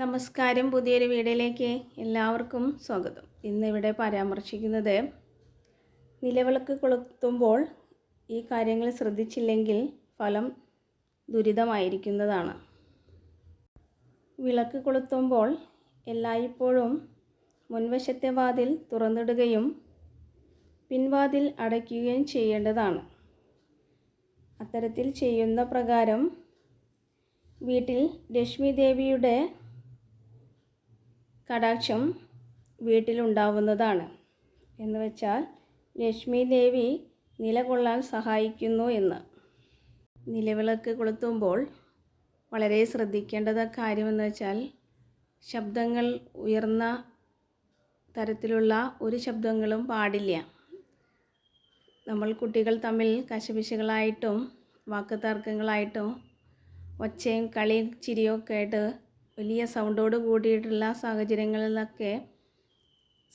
നമസ്കാരം പുതിയൊരു വീഡിയോയിലേക്ക് എല്ലാവർക്കും സ്വാഗതം. ഇന്നിവിടെ പരാമർശിക്കുന്നത് നിലവിളക്ക് കൊളുത്തുമ്പോൾ ഈ കാര്യങ്ങൾ ശ്രദ്ധിച്ചില്ലെങ്കിൽ ഫലം ദുരിതമായിരിക്കുന്നതാണ്. വിളക്ക് കൊളുത്തുമ്പോൾ എല്ലായ്പ്പോഴും മുൻവശത്തെ വാതിൽ തുറന്നിടുകയും പിൻവാതിൽ അടയ്ക്കുകയും ചെയ്യേണ്ടതാണ്. അത്തരത്തിൽ ചെയ്യുന്ന പ്രകാരം വീട്ടിൽ ലക്ഷ്മി ദേവിയുടെ കടാക്ഷം വീട്ടിലുണ്ടാവുന്നതാണ്. എന്ന് വെച്ചാൽ ലക്ഷ്മി ദേവി നിലകൊള്ളാൻ സഹായിക്കുന്നു എന്ന്. നിലവിളക്ക് കൊളുത്തുമ്പോൾ വളരെ ശ്രദ്ധിക്കേണ്ടത് കാര്യമെന്ന് വെച്ചാൽ ശബ്ദങ്ങൾ ഉയർന്ന തരത്തിലുള്ള ഒരു ശബ്ദങ്ങളും പാടില്ല. നമ്മൾ കുട്ടികൾ തമ്മിൽ കശപിശകളായിട്ടും വാക്കുതർക്കങ്ങളായിട്ടും ഒച്ചയും കളിയും ചിരിയും ഒക്കെ ആയിട്ട് വലിയ സൗണ്ടോട് കൂടിയിട്ടുള്ള സാഹചര്യങ്ങളിലൊക്കെ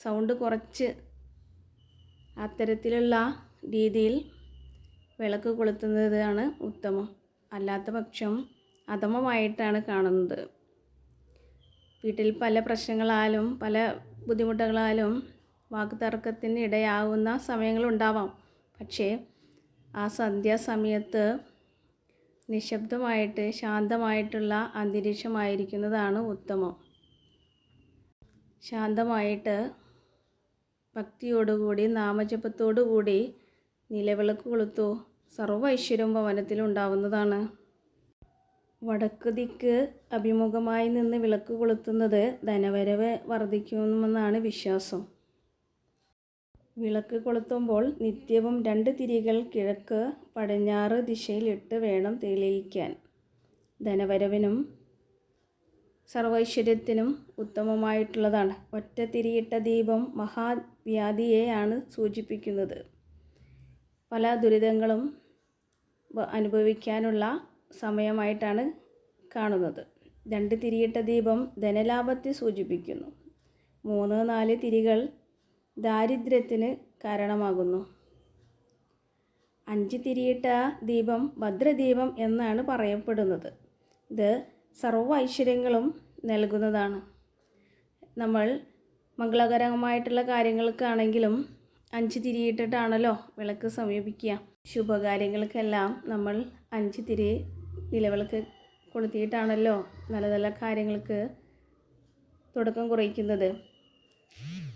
സൗണ്ട് കുറച്ച് അത്തരത്തിലുള്ള രീതിയിൽ വിളക്ക് കൊളുത്തുന്നതാണ് ഉത്തമം. അല്ലാത്ത പക്ഷം അധമമായിട്ടാണ് കാണുന്നത്. വീട്ടിൽ പല പ്രശ്നങ്ങളാലും പല ബുദ്ധിമുട്ടുകളാലും വാക്കുതർക്കത്തിന് ഇടയാവുന്ന സമയങ്ങളുണ്ടാവാം. പക്ഷേ ആ സന്ധ്യാസമയത്ത് നിശബ്ദമായിട്ട് ശാന്തമായിട്ടുള്ള അന്തരീക്ഷമായിരിക്കുന്നതാണ് ഉത്തമം. ശാന്തമായിട്ട് ഭക്തിയോടുകൂടി നാമജപത്തോടുകൂടി നിലവിളക്ക് കൊളുത്തു സർവ ഐശ്വര്യം ഭവനത്തിലുണ്ടാവുന്നതാണ് വടക്ക് ദിക്ക് അഭിമുഖമായി നിന്ന് വിളക്ക് കൊളുത്തുന്നത് ധനവരവ് വർദ്ധിക്കുമെന്നാണ് വിശ്വാസം. വിളക്ക് കൊളുത്തുമ്പോൾ നിത്യവും രണ്ട് തിരികൾ കിഴക്ക് പടിഞ്ഞാറ് ദിശയിലിട്ട് വേണം തെളിയിക്കാൻ. ധനവരവിനും സർവൈശ്വര്യത്തിനും ഉത്തമമായിട്ടുള്ളതാണ്. ഒറ്റ തിരിയിട്ട ദീപം മഹാവ്യാധിയെയാണ് സൂചിപ്പിക്കുന്നത്. പല ദുരിതങ്ങളും അനുഭവിക്കാനുള്ള സമയമായിട്ടാണ് കാണുന്നത്. രണ്ട് തിരിയിട്ട ദീപം ധനലാഭത്തെ സൂചിപ്പിക്കുന്നു. മൂന്ന് നാല് തിരികൾ ദാരിദ്ര്യത്തിന് കാരണമാകുന്നു. അഞ്ച് തിരിയിട്ട ദീപം ഭദ്രദീപം എന്നാണ് പറയപ്പെടുന്നത്. ഇത് സർവ ഐശ്വര്യങ്ങളും നൽകുന്നതാണ്. നമ്മൾ മംഗളകരമായിട്ടുള്ള കാര്യങ്ങൾക്കാണെങ്കിലും അഞ്ച് തിരിയിട്ടിട്ടാണല്ലോ വിളക്ക് സമീപിക്കുക. ശുഭകാര്യങ്ങൾക്കെല്ലാം നമ്മൾ അഞ്ച് തിരി നിലവിളക്ക് കൊളുത്തിയിട്ടാണല്ലോ നല്ല നല്ല കാര്യങ്ങൾക്ക് തുടക്കം കുറയ്ക്കുന്നത്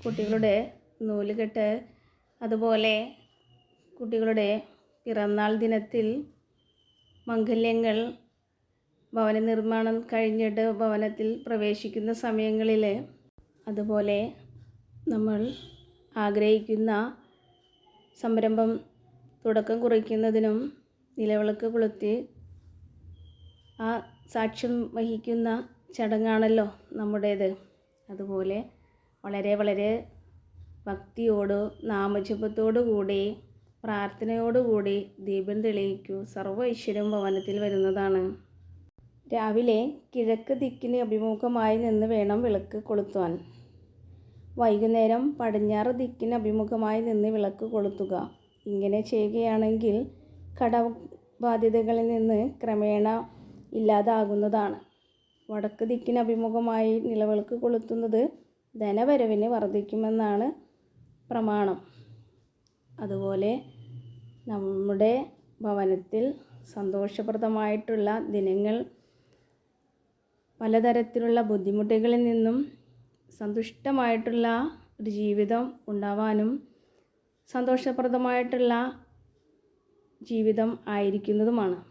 കുട്ടികളുടെ നൂലുകെട്ട്. അതുപോലെ കുട്ടികളുടെ പിറന്നാൾ ദിനത്തിൽ മംഗല്യങ്ങൾ ഭവന നിർമ്മാണം കഴിഞ്ഞിട്ട് ഭവനത്തിൽ പ്രവേശിക്കുന്ന സമയങ്ങളിൽ അതുപോലെ നമ്മൾ ആഗ്രഹിക്കുന്ന സംരംഭം തുടക്കം കുറിക്കുന്നതിനും നിലവിളക്ക് കൊളുത്തി ആ സാക്ഷ്യം വഹിക്കുന്ന ചടങ്ങാണല്ലോ നമ്മുടേത്. അതുപോലെ വളരെ വളരെ ഭക്തിയോട് നാമജപത്തോടു കൂടി പ്രാർത്ഥനയോടുകൂടി ദീപം തെളിയിക്കൂ. സർവ ഐശ്വര്യം ഭവനത്തിൽ വരുന്നതാണ്. രാവിലെ കിഴക്ക് ദിക്കിന് അഭിമുഖമായി നിന്ന് വേണം വിളക്ക് കൊളുത്തുവാൻ. വൈകുന്നേരം പടിഞ്ഞാറ് ദിക്കിന് അഭിമുഖമായി നിന്ന് വിളക്ക് കൊളുത്തുക. ഇങ്ങനെ ചെയ്യുകയാണെങ്കിൽ കടബാധ്യതകളിൽ നിന്ന് ക്രമേണ ഇല്ലാതാകുന്നതാണ്. വടക്ക് ദിക്കിന് അഭിമുഖമായി നിലവിളക്ക് കൊളുത്തുന്നത് ധനവരവിന് വർദ്ധിക്കുമെന്നാണ് പ്രമാണം. അതുപോലെ നമ്മുടെ ഭവനത്തിൽ സന്തോഷപ്രദമായിട്ടുള്ള ദിനങ്ങൾ പലതരത്തിലുള്ള ബുദ്ധിമുട്ടുകളിൽ നിന്നും സന്തുഷ്ടമായിട്ടുള്ള ഒരു ജീവിതം ഉണ്ടാവാനും സന്തോഷപ്രദമായിട്ടുള്ള ജീവിതം ആയിരിക്കുന്നതുമാണ്.